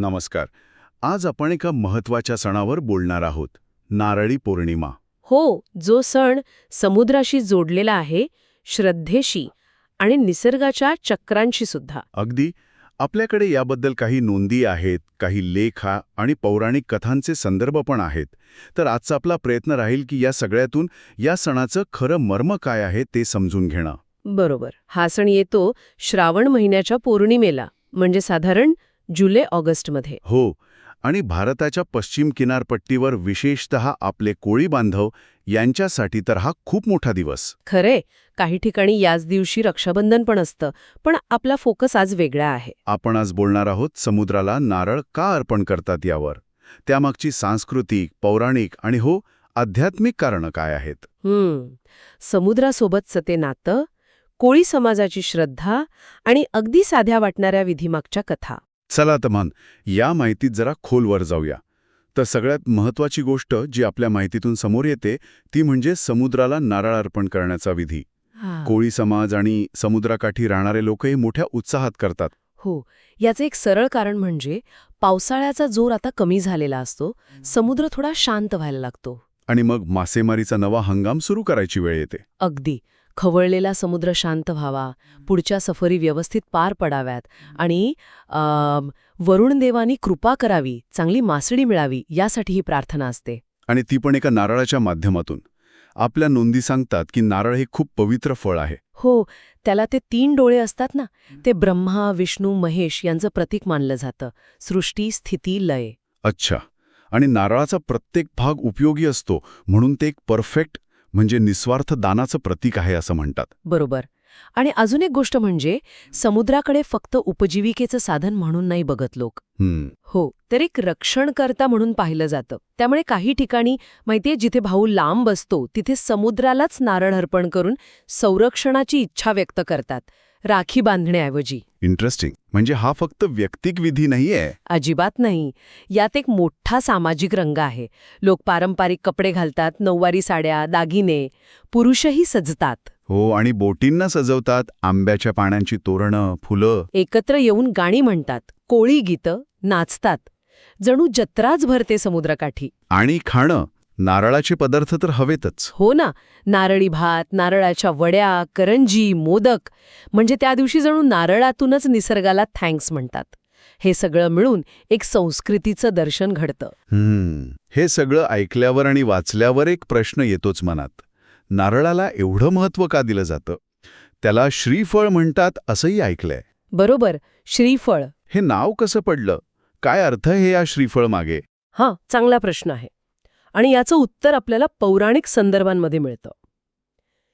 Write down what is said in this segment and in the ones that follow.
नमस्कार. आज आपण एका महत्त्वाच्या सणावर बोलणार आहोत. नारळी पौर्णिमा. हो जो सण समुद्राशी जोडलेला आहे श्रद्धेशी आणि निसर्गाच्या चक्रांशी सुद्धा. अगदी. आपल्याकडे याबद्दल काही नोंदी आहेत काही लेख आणि पौराणिक कथांचे संदर्भ पण आहेत. तर आजचा आपला प्रयत्न राहील की या सगळ्यातून या सणाचं खरं मर्म काय आहे ते समजून घेणं. बरोबर. हा सण येतो श्रावण महिन्याच्या पौर्णिमेला. म्हणजे साधारण जुलै ऑगस्टमध्ये. हो आणि भारताच्या पश्चिम किनारपट्टीवर विशेषतः आपले कोळी बांधव यांच्यासाठी तर हा खूप मोठा दिवस. खरे काही ठिकाणी याच दिवशी रक्षाबंधन पण असतं पण आपला फोकस आज वेगळा आहे. आपण आज बोलणार आहोत समुद्राला नारळ का अर्पण करतात यावर? त्यामागची सांस्कृतिक पौराणिक आणि हो आध्यात्मिक कारणं काय आहेत? समुद्रासोबतचं ते नातं कोळी समाजाची श्रद्धा आणि अगदी साध्या वाटणाऱ्या विधीमागच्या कथा. चला तर मन या माहितीत जरा खोलवर जाऊया. तर सगळ्यात महत्वाची गोष्ट जी आपल्या माहितीतून समोर येते ती म्हणजे समुद्राला नारळ अर्पण करण्याचा विधी. कोळी समाज आणि समुद्राकाठी राहणारे लोकही मोठ्या उत्साहात करतात. हो याचं एक सरळ कारण म्हणजे पावसाळ्याचा जोर आता कमी झालेला असतो समुद्र थोडा शांत व्हायला लागतो. आणि मग मासेमारीचा नवा हंगाम सुरू करायची वेळ येते. अगदी. खवळलेला समुद्र शांत व्हावा. पुढच्या सफरी व्यवस्थित पार पडाव्यात. आणि वरुणदेवानी कृपा करावी चांगली मासळी मिळावी यासाठी ही प्रार्थना असते. आणि ती पण एका नारळाच्या माध्यमातून. आपल्या नोंदी सांगतात की नारळ हे खूप पवित्र फळ आहे. हो त्याला ते तीन डोळे असतात ना ते ब्रह्मा विष्णू महेश यांचं प्रतीक मानलं जातं. सृष्टी स्थिती लय. अच्छा. आणि नारळाचा प्रत्येक भाग उपयोगी असतो म्हणून ते एक परफेक्ट म्हणजे निस्वार्थ दानाचं प्रतीक आहे असं म्हणतात. बरोबर. आणि अजून एक गोष्ट म्हणजे समुद्राकडे फक्त उपजीविकेचं साधन म्हणून नाही बघत लोक. हो तर एक रक्षणकर्ता म्हणून पाहिलं जातं. त्यामुळे काही ठिकाणी माहितीये जिथे भाऊ लांब असतो तिथे समुद्रालाच नारळ अर्पण करून संरक्षणाची इच्छा व्यक्त करतात. राखी बांधण्याऐवजी. इंटरेस्टिंग म्हणजे हा फक्त व्यक्तिक विधी नाहीये? अजिबात नाही. यात एक मोठा सामाजिक रंग आहे. लोक पारंपरिक कपडे घालतात नऊवारी साड्या दागिने. पुरुषही सजतात. हो आणि बोटींना सजवतात आंब्याच्या पाण्याची तोरणं फुलं. एकत्र येऊन गाणी म्हणतात कोळी गीतं नाचतात. जणू जत्राच भरते समुद्रकाठी. आणि खाणं. नारळाचे पदार्थ तर हवेतच. हो ना. नारळी भात नारळाच्या वड्या करंजी मोदक. म्हणजे त्या दिवशी जणू नारळातूनच निसर्गाला थँक्स म्हणतात. हे सगळं मिळून एक संस्कृतीचं दर्शन घडतं. हम्म. हे सगळं ऐकल्यावर आणि वाचल्यावर एक प्रश्न येतोच मनात. नारळाला एवढं महत्त्व का दिलं जातं? त्याला श्रीफळ म्हणतात असंही ऐकलंय. बरोबर. श्रीफळ. हे नाव कसं पडलं? काय अर्थ आहे या श्रीफळ मागे? हां चांगला प्रश्न आहे. आणि याचं उत्तर आपल्याला पौराणिक संदर्भांमध्ये मिळतं.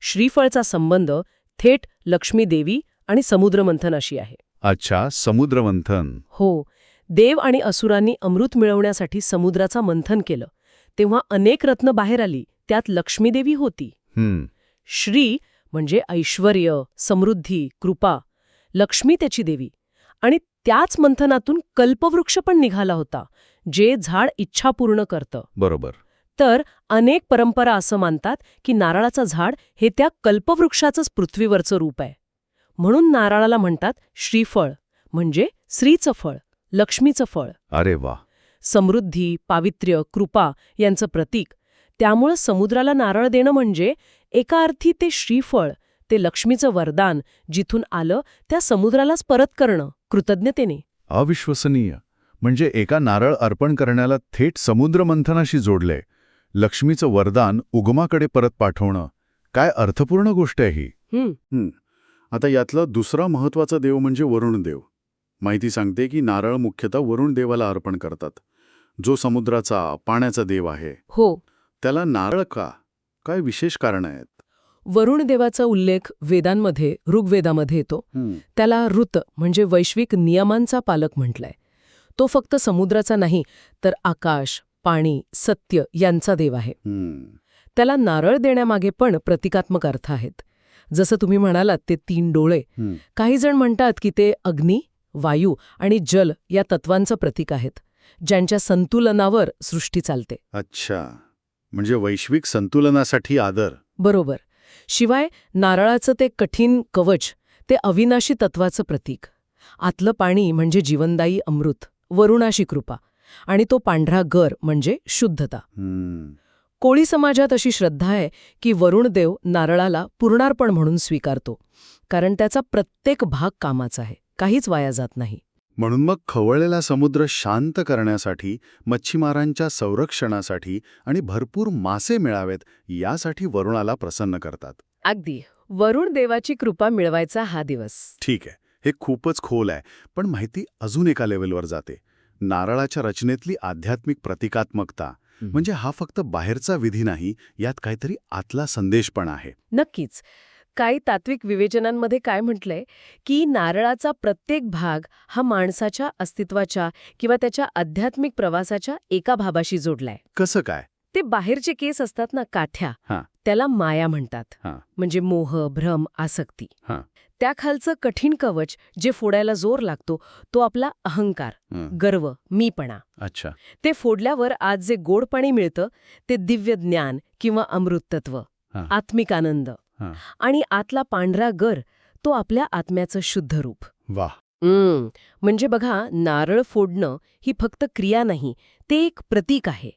श्रीफळचा संबंध थेट लक्ष्मी देवी आणि समुद्रमंथनाशी आहे. अच्छा समुद्रमंथन. हो देव आणि असुरांनी अमृत मिळवण्यासाठी समुद्राचा मंथन केलं. तेव्हा अनेक रत्न बाहेर आली त्यात लक्ष्मीदेवी होती. हम्म. श्री म्हणजे ऐश्वर्य समृद्धी कृपा लक्ष्मी त्याची देवी. आणि त्याच मंथनातून कल्पवृक्ष पण निघाला होता. जे झाड इच्छा पूर्ण करतं. बरोबर. तर अनेक परंपरा असं मानतात की नारळाचं झाड हे त्या कल्पवृक्षाचंच पृथ्वीवरचं रूप आहे. म्हणून नारळाला म्हणतात श्रीफळ म्हणजे श्रीचं फळ लक्ष्मीचं फळ. अरे वा समृद्धी पावित्र्य कृपा यांचं प्रतीक. त्यामुळं समुद्राला नारळ देणं म्हणजे एका अर्थी ते श्रीफळ ते लक्ष्मीचं वरदान जिथून आलं त्या समुद्रालाच परत करणं कृतज्ञतेने. अविश्वसनीय. म्हणजे एका नारळ अर्पण करण्याला थेट समुद्रमंथनाशी जोडलंय लक्ष्मीचं वरदान उगमाकडे परत पाठवणं. काय अर्थपूर्ण गोष्ट आहे ही? हं, आता यातला दुसरा महत्त्वाचा देव म्हणजे वरुणदेव. माहिती सांगते की नारळ मुख्यतः वरुण देवाला अर्पण करतात. जो समुद्राचा पाण्याचा देव आहे. हो. त्याला नारळ का? काय विशेष कारण आहेत? वरुण देवाचा उल्लेख वेदांमध्ये ऋग्वेदामध्ये येतो. त्याला ऋत म्हणजे वैश्विक नियमांचा पालक म्हटलाय. तो फक्त समुद्राचा नाही तर आकाश पाणी सत्य यांचा देव आहे. त्याला नारळ देण्यामागे पण प्रतिकात्मक अर्थ आहेत. जसं तुम्ही म्हणालात ते तीन डोळे. काही जण म्हणतात की ते अग्नी वायू आणि जल या तत्वांचं प्रतीक आहेत ज्यांच्या संतुलनावर सृष्टी चालते. अच्छा. म्हणजे वैश्विक संतुलनासाठी आदर. बरोबर. शिवाय नारळाचं ते कठीण कवच ते अविनाशी तत्वाचं प्रतीक. आतलं पाणी म्हणजे जीवनदायी अमृत. वरुणाशी कृपा आणि तो पांढरा गर म्हणजे शुद्धता. कोळी समाजात अशी श्रद्धा आहे की वरुणदेव नारळाला पूर्णार्पण म्हणून स्वीकारतो कारण त्याचा प्रत्येक भाग कामाचा आहे काहीच वाया जात नाही. म्हणून मग खवळलेला समुद्र शांत करण्यासाठी मच्छीमारांच्या संरक्षणासाठी आणि भरपूर मासे मिळावेत यासाठी वरुणाला प्रसन्न करतात. अगदी. वरुण देवाची कृपा मिळवायचा हा दिवस. ठीक आहे. हे खूपच खोल आहे पण माहिती अजून एका लेवलवर जाते. नारळाच्या रचनेतली आध्यात्मिक प्रतिकात्मकता म्हणजे हा फक्त बाहेरचा विधी नाही यात काहीतरी आतला संदेश पण आहे. नक्कीच. काही तात्विक विवेचनांमध्ये काय म्हटलंय की नारळाचा प्रत्येक भाग हा माणसाच्या अस्तित्वाच्या किंवा त्याच्या आध्यात्मिक प्रवासाच्या एका भाबाशी जोडलाय. कसं काय? ते बाहेरचे केस असतात ना काठ्या. त्याला माया म्हणतात. म्हणजे मोह भ्रम आसक्ती. त्या खालचं कठीण कवच जे फोडायला जोर लागतो तो आपला अहंकार गर्व मीपणा अच्छा ते फोडल्यावर आज जे गोड पाणी मिळतं ते दिव्य ज्ञान किंवा अमृतत्व. आत्मिक आनंद. आणि आतला पांढरा गर तो आपल्या आत्म्याचं शुद्ध रूप वा म्हणजे बघा नारळ फोडणं ही फक्त क्रिया नाही ते एक प्रतीक आहे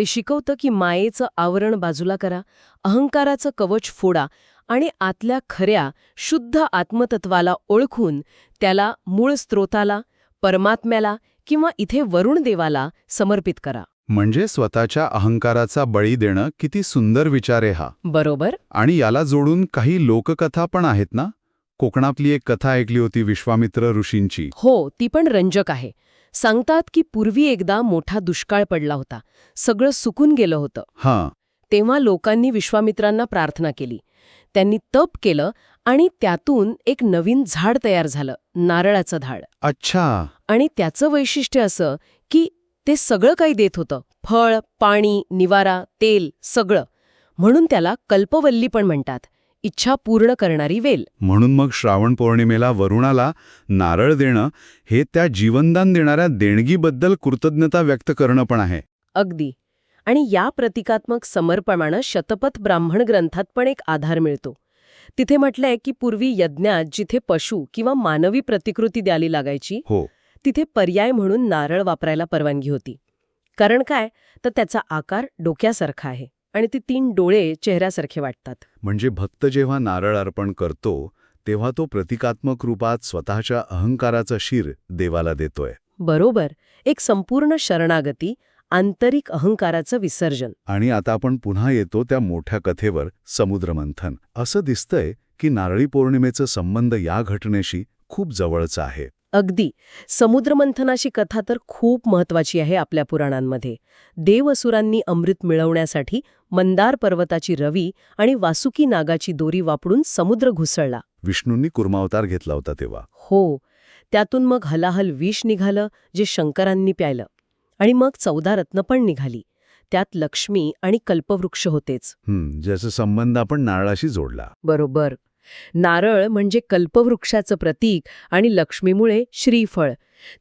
ते शिकवतं की मायेचं आवरण बाजूला करा अहंकाराचं कवच फोडा आणि आतल्या खऱ्या शुद्ध आत्मतत्वाला ओळखून त्याला मूळ स्त्रोताला परमात्म्याला किंवा इथे वरुण देवाला समर्पित करा. म्हणजे स्वतःच्या अहंकाराचा बळी देणं किती सुंदर विचार आहे हा. बरोबर. आणि याला जोडून काही लोककथा पण आहेत ना? कोकणातली एक कथा ऐकली होती विश्वामित्र ऋषींची. हो ती पण रंजक आहे. सांगतात की पूर्वी एकदा मोठा दुष्काळ पडला होता. सगळं सुकून गेलं होतं. हां. तेव्हा लोकांनी विश्वामित्रांना प्रार्थना केली. त्यांनी तप केलं आणि त्यातून एक नवीन झाड तयार झालं नारळाचं झाड. अच्छा. आणि त्याचं वैशिष्ट्य असं की ते सगळं काही देत होतं. फळ पाणी निवारा तेल सगळं. म्हणून त्याला कल्पवल्ली पण म्हणतात. इच्छा पूर्ण करणारी वेल. म्हणून मग श्रावण पौर्णिमेला वरुणाला नारळ देणं हे त्या जीवनदान देणाऱ्या देणगीबद्दल कृतज्ञता व्यक्त करणं पण आहे. अगदी. आणि या प्रतिकात्मक समर्पणानं शतपथ ब्राह्मण ग्रंथात पण एक आधार मिळतो. तिथे म्हटलंय की पूर्वी यज्ञात जिथे पशु किंवा मानवी प्रतिकृती द्याली लागायची हो. तिथे पर्याय म्हणून नारळ वापरायला परवानगी होती. कारण काय? तर त्याचा आकार डोक्यासारखा आहे. आणि ते तीन डोळे चेहऱ्यासारखे वाटतात. म्हणजे भक्त जेव्हा नारळ अर्पण करतो तेव्हा तो प्रतिकात्मक रूपात स्वतःच्या अहंकाराचं शिर देवाला देतोय. बरोबर. एक संपूर्ण शरणागती आंतरिक अहंकाराचं विसर्जन. आणि आता आपण पुन्हा येतो त्या मोठ्या कथेवर समुद्रमंथन. असं दिसतंय की नारळी पौर्णिमेचं संबंध या घटनेशी खूप जवळचा आहे. अगदी. समुद्रमंथनाची कथा तर खूप महत्वाची आहे आपल्या पुराणांमध्ये. देवअसुरांनी अमृत मिळवण्यासाठी मंदार पर्वताची रवी आणि वासुकी नागाची दोरी वापरून समुद्र घुसळला. विष्णूंनी कुर्मावतार घेतला होता तेव्हा. हो. त्यातून मग हलाहल विष निघालं जे शंकरांनी प्यायलं. आणि मग चौदा रत्न पण निघाली. त्यात लक्ष्मी आणि कल्पवृक्ष होतेच. ज्याचा संबंध आपण नारळाशी जोडला. बरोबर. नारळ म्हणजे कल्पवृक्षाचं प्रतीक आणि लक्ष्मीमुळे श्रीफळ.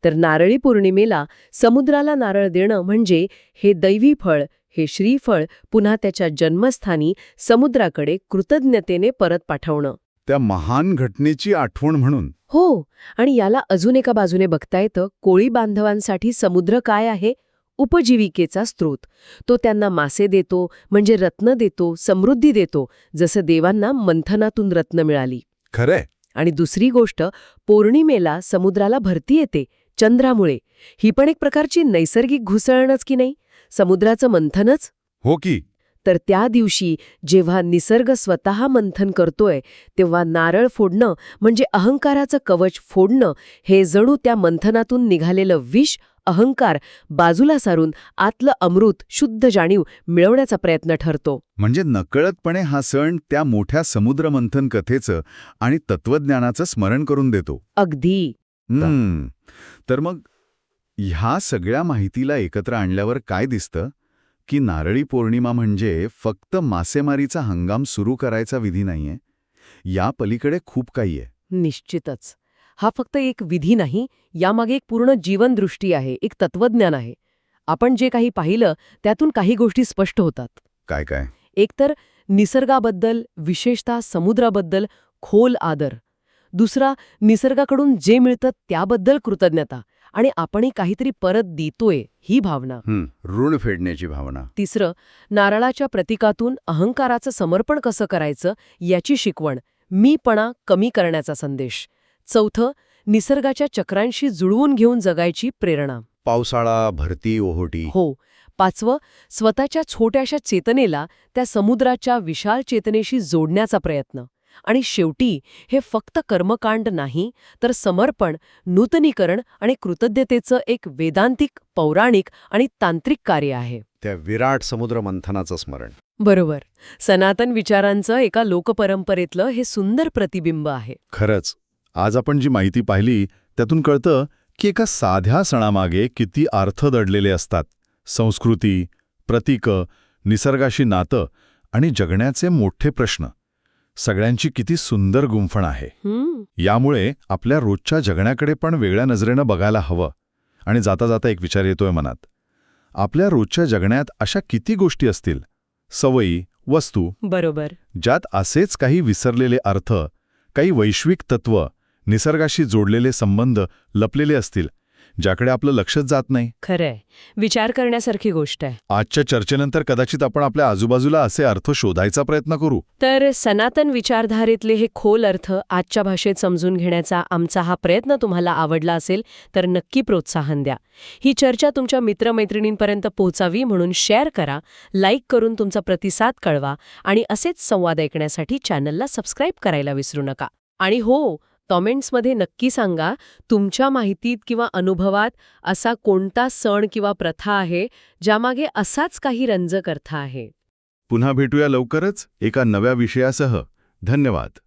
तर नारळी पौर्णिमेला समुद्राला नारळ देणं म्हणजे हे दैवी फळ हे श्रीफळ पुन्हा त्याच्या जन्मस्थानी समुद्राकडे कृतज्ञतेने परत पाठवणं. त्या महान घटनेची आठवण म्हणून. हो आणि याला अजून एका बाजूने बघता येतं कोळी बांधवांसाठी समुद्र काय आहे? उपजीविकेचा स्रोत. तो त्यांना मासे देतो म्हणजे रत्न देतो समृद्धी देतो जसं देवांना मंथनातून रत्न मिळाली. खरंय. आणि दुसरी गोष्ट पौर्णिमेला समुद्राला भरती येते चंद्रामुळे. ही पण एक प्रकारची नैसर्गिक घुसळणच की नाही? समुद्राचं मंथनच? हो की. तर त्या दिवशी जेव्हा निसर्ग स्वतः मंथन करतोय तेव्हा नारळ फोडणं म्हणजे अहंकाराचं कवच फोडणं हे जणू त्या मंथनातून निघालेलं विष अहंकार बाजूला सारून आतलं अमृत शुद्ध जाणीव मिळवण्याचा प्रयत्न ठरतो. म्हणजे नकळतपणे हा सण त्या मोठ्या समुद्रमंथन कथेचं आणि तत्वज्ञानाचं स्मरण करून देतो. अगदी. तर मग ह्या सगळ्या माहितीला एकत्र आणल्यावर काय दिसतं? की नारळी पौर्णिमा म्हणजे फक्त मासेमारीचा हंगाम सुरू करायचा विधी नाहीये. या पलीकडे खूप काही आहे. निश्चितच. हा फक्त एक विधी नाही यामागे एक पूर्ण जीवनदृष्टी आहे एक तत्वज्ञान आहे. आपण जे काही पाहिलं त्यातून काही गोष्टी स्पष्ट होतात. काय काय? एकतर निसर्गाबद्दल विशेषतः समुद्राबद्दल खोल आदर. दुसरा निसर्गाकडून जे मिळतं त्याबद्दल कृतज्ञता. आणि आपणही काहीतरी परत देतोय ही भावना. ऋण फेडण्याची भावना. तिसरं नारळाच्या प्रतीकातून अहंकाराचं समर्पण कसं करायचं याची शिकवण मीपणा कमी करण्याचा संदेश. चौथं निसर्गाच्या चक्रांशी जुळवून घेऊन जगायची प्रेरणा. पावसाळा भरती ओहोटी. हो. पाचवं स्वतःच्या छोट्याशा चेतनेला त्या समुद्राच्या विशाल चेतनेशी जोडण्याचा प्रयत्न. आणि शेवटी हे फक्त कर्मकांड नाही तर समर्पण नूतनीकरण आणि कृतज्ञतेचं एक वेदांतिक पौराणिक आणि तांत्रिक कार्य आहे. त्या विराट समुद्र मंथनाचं स्मरण. बरोबर. सनातन विचारांचं एका लोकपरंपरेतलं हे सुंदर प्रतिबिंब आहे. खरंच आज आपण जी माहिती पाहिली त्यातून कळतं की एका साध्या सणामागे किती अर्थ दडलेले असतात. संस्कृती प्रतीकं निसर्गाशी नातं आणि जगण्याचे मोठे प्रश्न. सगळ्यांची किती सुंदर गुंफण आहे. यामुळे आपल्या रोजच्या जगण्याकडे पण वेगळ्या नजरेनं बघायला हवं. आणि जाता जाता एक विचार येतोय मनात. आपल्या रोजच्या जगण्यात अशा किती गोष्टी असतील? सवयी वस्तू बरोबर. ज्यात असेच काही विसरलेले अर्थ काही वैश्विक तत्व निसर्गाशी जोडलेले संबंध लपलेले असतील ज्याकडे आपलं लक्षच जात नाही. खरंय. विचार करण्यासारखी गोष्ट आहे. आजच्या चर्चेनंतर कदाचित आपण आपल्या आजूबाजूला असे अर्थ शोधायचा प्रयत्न करू. तर सनातन विचारधारेतले हे खोल अर्थ आजच्या भाषेत समजून घेण्याचा आमचा हा प्रयत्न तुम्हाला आवडला असेल तर नक्की प्रोत्साहन द्या. ही चर्चा तुमच्या मित्रमैत्रिणींपर्यंत पोहोचावी म्हणून शेअर करा लाईक करून तुमचा प्रतिसाद कळवा आणि असेच संवाद ऐकण्यासाठी चॅनलला सबस्क्राईब करायला विसरू नका. आणि हो कॉमेंट्समध्ये नक्की सांगा तुमच्या माहितीत किंवा अनुभवात असा कोणता सण किंवा प्रथा आहे ज्यामागे असाच काही रंजक अर्थ आहे? पुन्हा भेटूया लवकरच एका नव्या विषयासह. धन्यवाद.